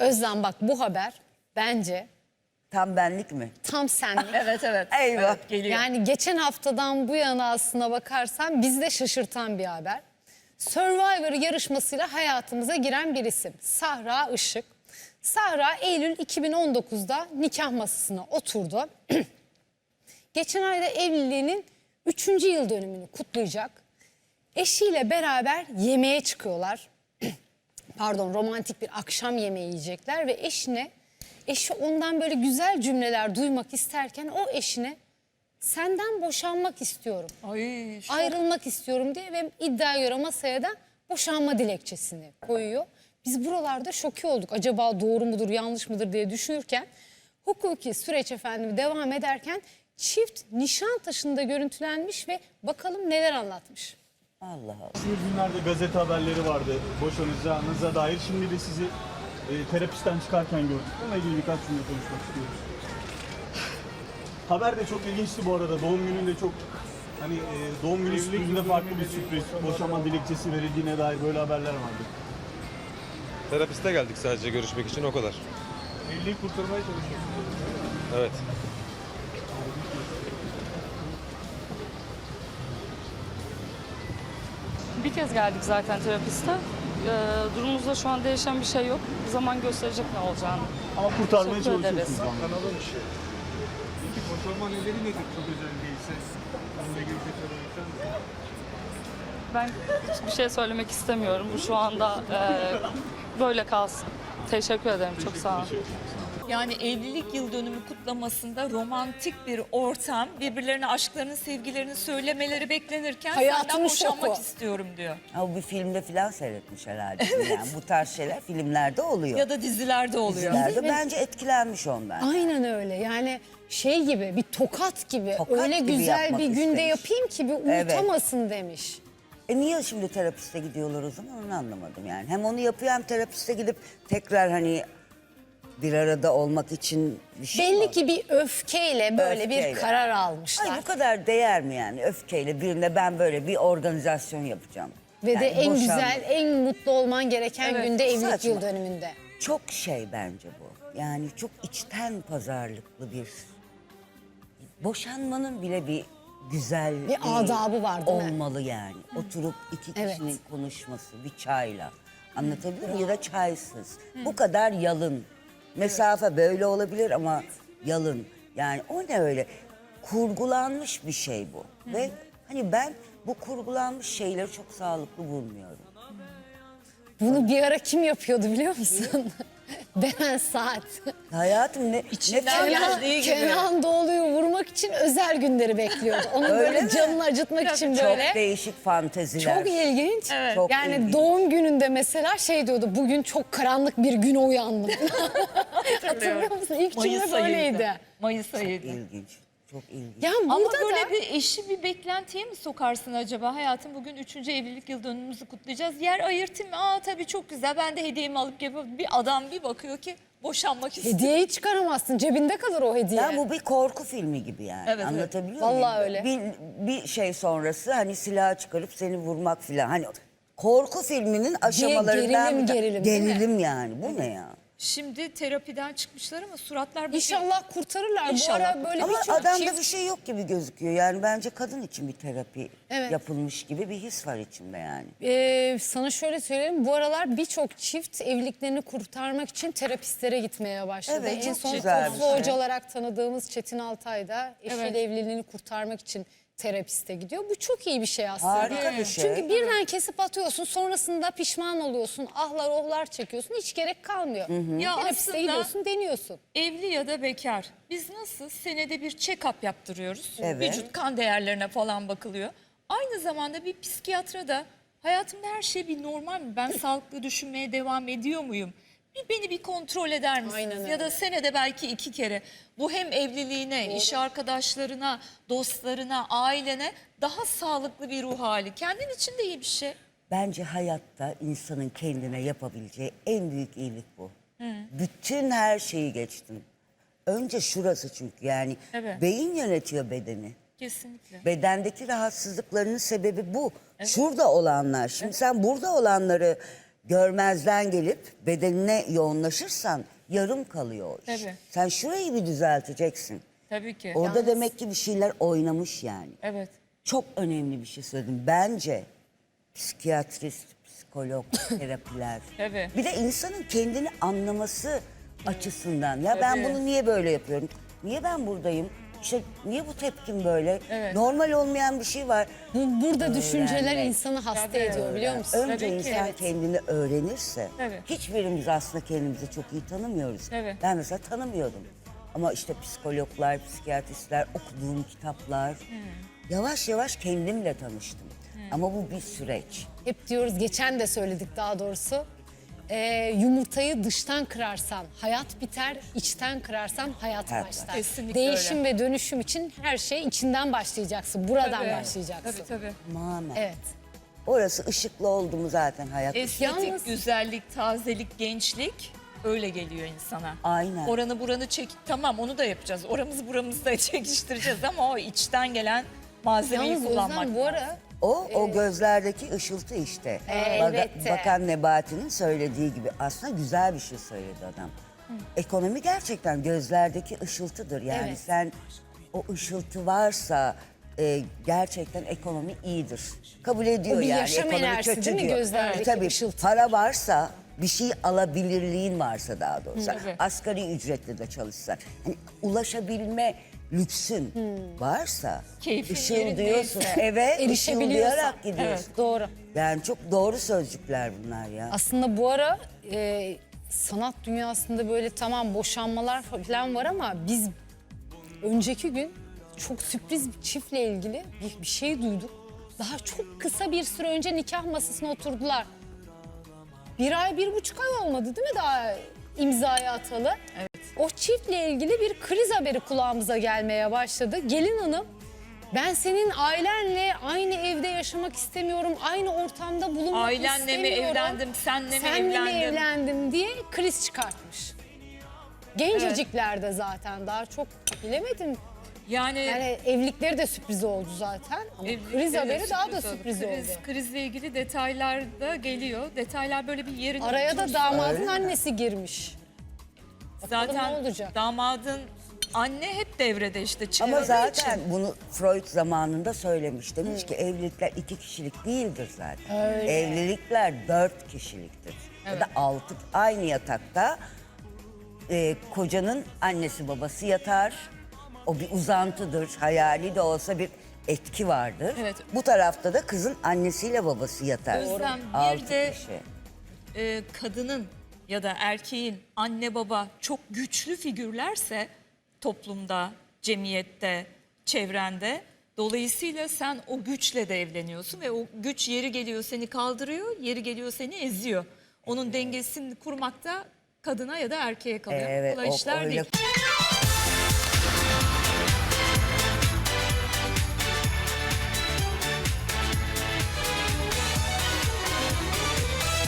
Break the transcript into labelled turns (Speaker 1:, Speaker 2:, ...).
Speaker 1: Özlem bak bu haber bence
Speaker 2: Tam benlik mi?
Speaker 1: tam senlik.
Speaker 3: Evet evet.
Speaker 2: Eyvah.
Speaker 3: Evet, geliyor.
Speaker 1: Yani geçen haftadan bu yana aslına bakarsan bizi de şaşırtan bir haber. Survivor yarışmasıyla hayatımıza giren bir isim. Sahra Işık. Sahra Eylül 2019'da nikah masasına oturdu. Geçen ayda evliliğinin 3. yıl dönümünü kutlayacak. Eşiyle beraber yemeğe çıkıyorlar. Pardon romantik bir akşam yemeği yiyecekler ve eşine eşi ondan böyle güzel cümleler duymak isterken o eşine senden boşanmak istiyorum.
Speaker 3: Ay, şok.
Speaker 1: Ayrılmak istiyorum diye ve iddiaya göre masaya da boşanma dilekçesini koyuyor. Biz buralarda şoke olduk. Acaba doğru mudur, yanlış mıdır diye düşünürken hukuki süreç efendim devam ederken çift Nişantaşı'nda görüntülenmiş ve bakalım neler anlatmış.
Speaker 2: Allah Allah.
Speaker 4: Geçtiğimiz günlerde gazete haberleri vardı boşanacağınıza dair. Şimdi de sizi e, terapisten çıkarken gördük. Bununla ilgili birkaç cümle konuşmak istiyoruz. Haber de çok ilginçti bu arada. Doğum gününde çok hani e, doğum günü sürprizinde farklı bir sürpriz. Boşanma dilekçesi verildiğine dair böyle haberler vardı.
Speaker 5: Terapiste geldik sadece görüşmek için o kadar.
Speaker 4: Evliliği kurtarmaya çalışıyorsunuz.
Speaker 5: Evet.
Speaker 6: Bir kez geldik zaten terapiste. Ee, durumumuzda şu an değişen bir şey yok. Zaman gösterecek ne olacağını.
Speaker 4: Ama kurtarmaya
Speaker 6: Teşekkür ederiz.
Speaker 4: çalışıyorsunuz.
Speaker 7: Kanalın işi. Peki boşanma nedeni nedir çok özel değilse? Bununla ilgili bir şey söylemek ister misin?
Speaker 6: Ben hiçbir şey söylemek istemiyorum. Bu şu anda e, böyle kalsın. Teşekkür ederim. Çok sağ olun.
Speaker 3: Yani evlilik yıl dönümü kutlamasında romantik bir ortam, birbirlerine aşklarını, sevgilerini söylemeleri beklenirken
Speaker 1: Hayatının
Speaker 3: senden boşanmak
Speaker 1: şoku.
Speaker 3: istiyorum diyor.
Speaker 2: Ama bir filmde falan seyretmiş herhalde. Yani bu tarz şeyler filmlerde oluyor.
Speaker 3: Ya da dizilerde oluyor.
Speaker 2: Dizilerde bence etkilenmiş ondan.
Speaker 1: Aynen öyle yani şey gibi bir tokat gibi
Speaker 2: Tokat
Speaker 1: öyle
Speaker 2: gibi
Speaker 1: güzel
Speaker 2: yapmak
Speaker 1: bir günde
Speaker 2: istemiş.
Speaker 1: yapayım ki bir
Speaker 2: Evet.
Speaker 1: unutamasın demiş.
Speaker 2: E niye şimdi terapiste gidiyorlar o zaman onu anlamadım yani. Hem onu yapıyor hem terapiste gidip tekrar hani bir arada olmak için bir şey
Speaker 1: Belli
Speaker 2: mi?
Speaker 1: ki bir öfkeyle böyle
Speaker 2: Öfkeyle.
Speaker 1: bir karar almışlar.
Speaker 2: Ay bu kadar değer mi yani öfkeyle birinde ben böyle bir organizasyon yapacağım.
Speaker 1: Ve de
Speaker 2: Yani
Speaker 1: en
Speaker 2: boşanma.
Speaker 1: güzel, en mutlu olman gereken
Speaker 3: Evet,
Speaker 1: günde evlilik
Speaker 2: saçma.
Speaker 1: yıl dönümünde.
Speaker 2: Çok şey bence bu. Yani çok içten pazarlıklı bir... Boşanmanın bile bir güzel
Speaker 1: Bir adabı var değil mi?
Speaker 2: olmalı yani. Oturup iki
Speaker 1: Evet.
Speaker 2: kişinin konuşması bir çayla. Anlatabiliyor muyum? Ya da çaysız. Bu kadar yalın. Mesafe böyle olabilir ama yalın. Yani o ne öyle? Kurgulanmış bir şey bu. Ve hani ben bu kurgulanmış şeyleri çok sağlıklı bulmuyorum.
Speaker 1: Bunu bir ara kim yapıyordu biliyor musun? Beren Saat.
Speaker 2: Hayatım ne,
Speaker 3: İçinden
Speaker 2: ne.
Speaker 1: Kenan,
Speaker 3: Geldiği gibi.
Speaker 1: Kenan Doğulu'yu vurmak için özel günleri bekliyordu. Onun
Speaker 2: Öyle
Speaker 1: böyle
Speaker 2: mi?
Speaker 1: canını acıtmak için
Speaker 2: Çok
Speaker 1: böyle.
Speaker 2: değişik fanteziler.
Speaker 1: Çok ilginç.
Speaker 2: Çok
Speaker 1: yani
Speaker 2: ilginç.
Speaker 1: doğum gününde mesela şey diyordu. Bugün çok karanlık bir güne uyandım. Hatırlıyor musun? İlk
Speaker 3: Mayıs
Speaker 1: cümle böyleydi.
Speaker 3: Mayıs ayıydı.
Speaker 2: İlginç. Çok ilginç.
Speaker 1: Ya
Speaker 3: Ama
Speaker 1: burada
Speaker 3: böyle
Speaker 1: da
Speaker 3: bir eşi bir beklentiye mi sokarsın acaba? Hayatım bugün üçüncü evlilik yıl dönümümüzü kutlayacağız. Yer ayırtayım mı? Aa tabii çok güzel. Ben de hediyemi alıp yapıp bir adam bir bakıyor ki boşanmak istiyor.
Speaker 1: hediyeyi çıkaramazsın. Cebinde kalır o hediye.
Speaker 2: Ya bu bir korku filmi gibi yani.
Speaker 3: Evet, evet.
Speaker 2: Anlatabiliyor
Speaker 1: Vallahi
Speaker 2: muyum?
Speaker 1: öyle.
Speaker 2: Bir, bir şey sonrası hani silah çıkarıp seni vurmak filan. Hani korku filminin aşamalarından
Speaker 1: gerilim, gerilim?
Speaker 2: Gerilim yani. Bu ne ya?
Speaker 3: Şimdi terapiden çıkmışlar ama suratlar.
Speaker 1: İnşallah kurtarırlar.
Speaker 3: İnşallah.
Speaker 1: Bu ara böyle
Speaker 2: Ama
Speaker 1: birçok
Speaker 2: adamda
Speaker 1: çift
Speaker 2: bir şey yok gibi gözüküyor. Yani bence kadın için bir terapi
Speaker 1: Evet.
Speaker 2: yapılmış gibi bir his var içinde yani.
Speaker 1: Ee, sana şöyle söyleyeyim. Bu aralar birçok çift evliliklerini kurtarmak için terapistlere gitmeye başladı.
Speaker 2: Evet,
Speaker 1: en
Speaker 2: çok
Speaker 1: son Tuzlu
Speaker 2: şey.
Speaker 1: Hoca olarak tanıdığımız Çetin Altay da eşiyle
Speaker 3: Evet.
Speaker 1: evliliğini kurtarmak için terapiste gidiyor. Bu çok iyi bir şey aslında.
Speaker 2: Harika bir şey.
Speaker 1: Çünkü birden kesip atıyorsun sonrasında pişman oluyorsun. Ahlar ohlar çekiyorsun. Hiç gerek kalmıyor.
Speaker 3: Ya
Speaker 1: Terapiste
Speaker 3: aslında-
Speaker 1: gidiyorsun deniyorsun.
Speaker 3: Evli ya da bekar. Biz nasıl senede bir check-up yaptırıyoruz.
Speaker 2: Evet.
Speaker 3: Vücut kan değerlerine falan bakılıyor. Aynı zamanda bir psikiyatra da hayatımda her şey bir normal mi? Ben sağlıklı düşünmeye devam ediyor muyum? Bir beni bir kontrol eder misiniz?
Speaker 1: Aynen öyle.
Speaker 3: ya da senede belki iki kere. Bu hem evliliğine, iş arkadaşlarına, dostlarına, ailene daha sağlıklı bir ruh hali. Kendin için de iyi bir şey.
Speaker 2: Bence hayatta insanın kendine yapabileceği en büyük iyilik bu. Bütün her şeyi geçtim. Önce şurası çünkü yani
Speaker 3: Evet.
Speaker 2: beyin yönetiyor bedeni.
Speaker 3: Kesinlikle.
Speaker 2: Bedendeki rahatsızlıklarının sebebi bu. Şurada olanlar. Şimdi sen burada olanları görmezden gelip bedenine yoğunlaşırsan yarım kalıyor o iş.
Speaker 3: Tabii.
Speaker 2: Sen şurayı bir düzelteceksin.
Speaker 3: Tabii ki.
Speaker 2: Orada demek ki bir şeyler oynamış yani.
Speaker 3: Evet.
Speaker 2: Çok önemli bir şey söyledim. Bence psikiyatrist, psikolog, terapiler.
Speaker 3: Tabii.
Speaker 2: Bir de insanın kendini anlaması açısından. Ya ben
Speaker 3: Tabii.
Speaker 2: bunu niye böyle yapıyorum? Niye ben buradayım? İşte niye bu tepkim böyle?
Speaker 3: Evet.
Speaker 2: Normal olmayan bir şey var.
Speaker 1: Bu, burada düşünceler
Speaker 2: Öğrenmek.
Speaker 1: insanı hasta
Speaker 3: Tabii.
Speaker 1: ediyor biliyor musun?
Speaker 2: Önce
Speaker 3: Tabii ki,
Speaker 2: insan
Speaker 3: evet.
Speaker 2: kendini öğrenirse,
Speaker 3: Evet.
Speaker 2: hiçbirimiz aslında kendimizi çok iyi tanımıyoruz.
Speaker 3: Evet.
Speaker 2: Ben mesela tanımıyordum. Ama işte psikologlar, psikiyatristler, okuduğum kitaplar, yavaş yavaş kendimle tanıştım. Ama bu bir süreç.
Speaker 1: Hep diyoruz geçen de söyledik daha doğrusu. Ee, yumurtayı dıştan kırarsan hayat biter, içten kırarsan hayat
Speaker 2: Hayat
Speaker 1: başlar.
Speaker 3: Kesinlikle
Speaker 1: Değişim ve dönüşüm için her şey içinden başlayacaksın. Buradan
Speaker 3: Tabii.
Speaker 1: başlayacaksın.
Speaker 3: Tabii tabii.
Speaker 2: Tamamen.
Speaker 1: Evet.
Speaker 2: Orası ışıklı oldu mu zaten hayat.
Speaker 3: Estetik,
Speaker 1: Yalnız-
Speaker 3: güzellik, tazelik, gençlik öyle geliyor insana.
Speaker 2: Aynen.
Speaker 3: Oranı buranı çek tamam onu da yapacağız. Oramızı buramızı da çekiştireceğiz ama o içten gelen malzemeyi
Speaker 1: Yalnız
Speaker 3: kullanmak.
Speaker 1: Özlem bu ara
Speaker 2: O, o gözlerdeki ışıltı işte.
Speaker 1: Elbette.
Speaker 2: Bakan Nebati'nin söylediği gibi aslında güzel bir şey söyledi adam. Ekonomi gerçekten gözlerdeki ışıltıdır. Yani
Speaker 1: Evet.
Speaker 2: sen o ışıltı varsa e, gerçekten ekonomi iyidir. Kabul ediyor
Speaker 1: O bir
Speaker 2: yani.
Speaker 1: yaşam
Speaker 2: ekonomi
Speaker 1: enerjisi
Speaker 2: kötü
Speaker 1: değil mi
Speaker 2: diyor.
Speaker 1: gözlerdeki
Speaker 2: E, tabii
Speaker 1: ışıltı?
Speaker 2: para varsa bir şey alabilirliğin varsa daha doğrusu. Asgari ücretle de çalışsan. Hani ulaşabilme lüksün varsa
Speaker 3: Keyfin
Speaker 2: ışıldıyorsun.
Speaker 3: yerindeyse.
Speaker 2: Evet
Speaker 1: erişebiliyorsan.
Speaker 2: gidiyorsun.
Speaker 1: Evet, doğru.
Speaker 2: Yani çok doğru sözcükler bunlar ya.
Speaker 1: Aslında bu ara e, sanat dünyasında böyle tamam boşanmalar falan var ama biz önceki gün çok sürpriz bir çiftle ilgili bir, bir şey duyduk. Daha çok kısa bir süre önce nikah masasına oturdular. Bir ay, bir buçuk ay olmadı değil mi daha imzayı atalı? O çiftle ilgili bir kriz haberi kulağımıza gelmeye başladı. Gelin hanım ben senin ailenle aynı evde yaşamak istemiyorum, aynı ortamda bulunmak
Speaker 3: Ailenle mi
Speaker 1: istemiyorum.
Speaker 3: evlendim, senle mi
Speaker 1: Senle mi
Speaker 3: evlendim?
Speaker 1: evlendim diye kriz çıkartmış. Genceciklerde zaten daha çok bilemedim.
Speaker 3: Yani,
Speaker 1: Yani evlilikleri de sürpriz oldu zaten ama kriz haberi daha da
Speaker 3: oldu.
Speaker 1: sürpriz
Speaker 3: Kriz,
Speaker 1: oldu.
Speaker 3: Krizle ilgili detaylar da geliyor. Detaylar böyle bir yerin
Speaker 1: Araya da damadın annesi girmiş.
Speaker 3: Zaten
Speaker 1: ne olacak?
Speaker 3: damadın anne hep devrede işte
Speaker 2: Ama zaten
Speaker 3: için.
Speaker 2: bunu Freud zamanında söylemiş. Demiş ki evlilikler iki kişilik değildir zaten. Evlilikler dört kişiliktir. Ya da altı aynı yatakta e, kocanın annesi babası yatar. O bir uzantıdır. Hayali de olsa bir etki vardır.
Speaker 3: Evet.
Speaker 2: Bu tarafta da kızın annesiyle babası yatar.
Speaker 3: Özlem, bir
Speaker 2: Altı
Speaker 3: de-
Speaker 2: kişi.
Speaker 3: e, kadının ya da erkeğin anne baba çok güçlü figürlerse toplumda, cemiyette, çevrende dolayısıyla sen o güçle de evleniyorsun ve o güç yeri geliyor seni kaldırıyor, yeri geliyor seni eziyor. Onun dengesini kurmakta kadına ya da erkeğe kalıyor.
Speaker 2: Evet,
Speaker 3: Kolay
Speaker 2: o-
Speaker 3: işler
Speaker 2: öyle
Speaker 3: değil.